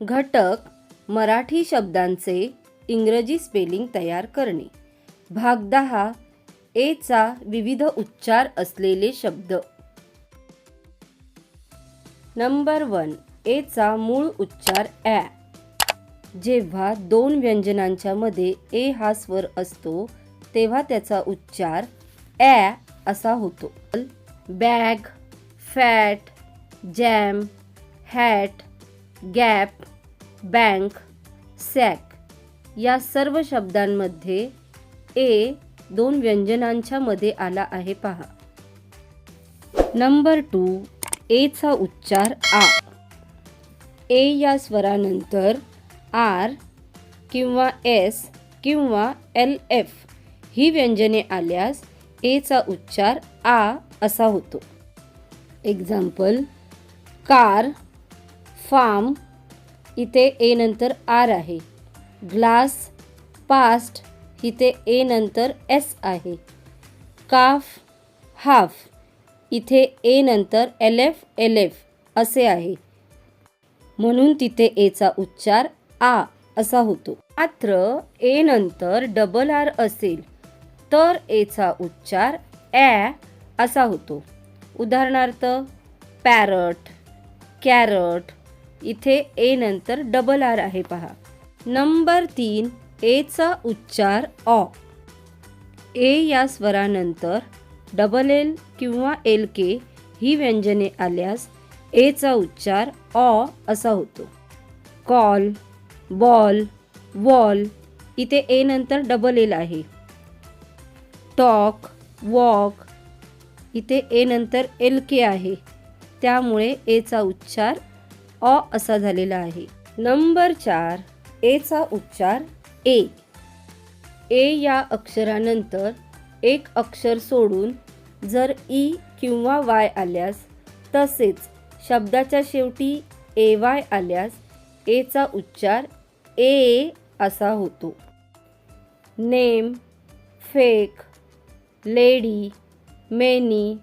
घटक मराठी शब्दांचे इंग्रजी स्पेलिंग तयार करणे. भाग दहा एचा विविध उच्चार असलेले शब्द. नंबर वन एचा मूळ उच्चार ॲ. जेव्हा दोन व्यंजनांच्या मध्ये ए हा स्वर असतो तेव्हा त्याचा उच्चार ॲ असा होतो. Bag fat jam hat gap bank sack या सर्व शब्दांमध्ये ए दोन व्यंजनांच्या मध्ये आला आहे पहा. नंबर टू एचा उच्चार आ. ए या स्वरानंतर आर किंवा एस किंवा एल एफ ही व्यंजने आल्यास एचा उच्चार आ असा होतो. एक्झाम्पल कार फार्म इथे ए नंतर आर आहे. ग्लास पास्ट इथे ए नंतर एस आहे. काफ हाफ इथे ए नंतर एल एफ एल एफ असे आहे. म्हणून तिथे एचा उच्चार आ असा होतो. मात्र ए नंतर डबल आर असेल तर एचा उच्चार ॲ असा होतो. उदाहरणार्थ पॅरट कॅरट इथे ए नंतर डबल आर आहे पहा. नंबर तीन एचा उच्चार ऑ ए या स्वरानंतर डबल एल किंवा एल के ही व्यंजने आल्यास एचा उच्चार ऑ असा होतो. कॉल बॉल वॉल इथे ए नंतर डबल एल आहे. टॉक वॉक इथे ए नंतर एल के आहे. त्यामुळे एचा उच्चार ऑ असा झालेला आहे. नंबर चार एचा उच्चार ए. ए या अक्षरानंतर एक अक्षर सोडून जर ई किंवा वाय आल्यास तसेच शब्दाच्या शेवटी ए वाय आल्यास एचा उच्चार ए असा होतो. नेम फेक लेडी मेनी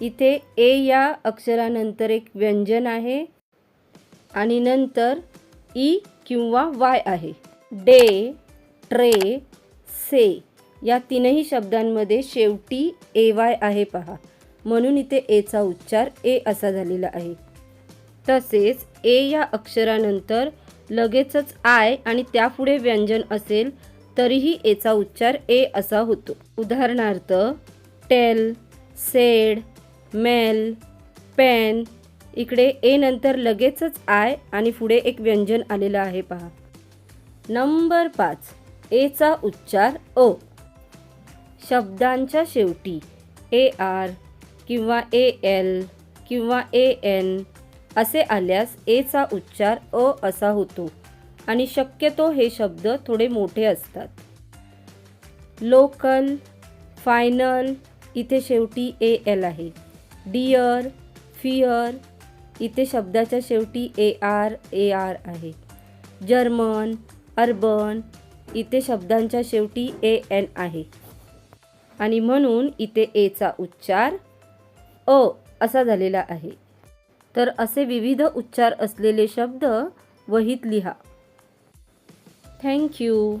इथे ए या अक्षरानंतर एक व्यंजन आहे. आणि नंतर ई किंवा वाय आहे. डे ट्रे से या तीनही शब्दांमध्ये शेवटी ए वाय आहे पहा. म्हणून इथे एचा उच्चार ए असा झालेला आहे. तसेच ए या अक्षरानंतर लगेचच आय आणि त्यापुढे व्यंजन असेल तरीही एचा उच्चार ए असा होतो. उदाहरणार्थ टेल सेड मेल पेन इकडे ए नंतर लगेचच आय आणि पुढे एक व्यंजन आलेलं आहे पहा. नंबर पाच. एचा उच्चार अ शब्दांच्या शेवटी ए आर किंवा ए एल किंवा ए एन असे आल्यास एचा उच्चार अ असा होतो आणि शक्यतो हे शब्द थोडे मोठे असतात. लोकल फायनल इथे शेवटी ए एल आहे. डिअर फिअर इथे शब्दाच्या शेवटी ए आर ए आर आहे. जर्मन अर्बन इथे शब्दांच्या शेवटी ए एन आहे. आणि म्हणून इथे एचा उच्चार अ असा झालेला आहे. तर असे विविध उच्चार असलेले शब्द वहीत लिहा. थँक्यू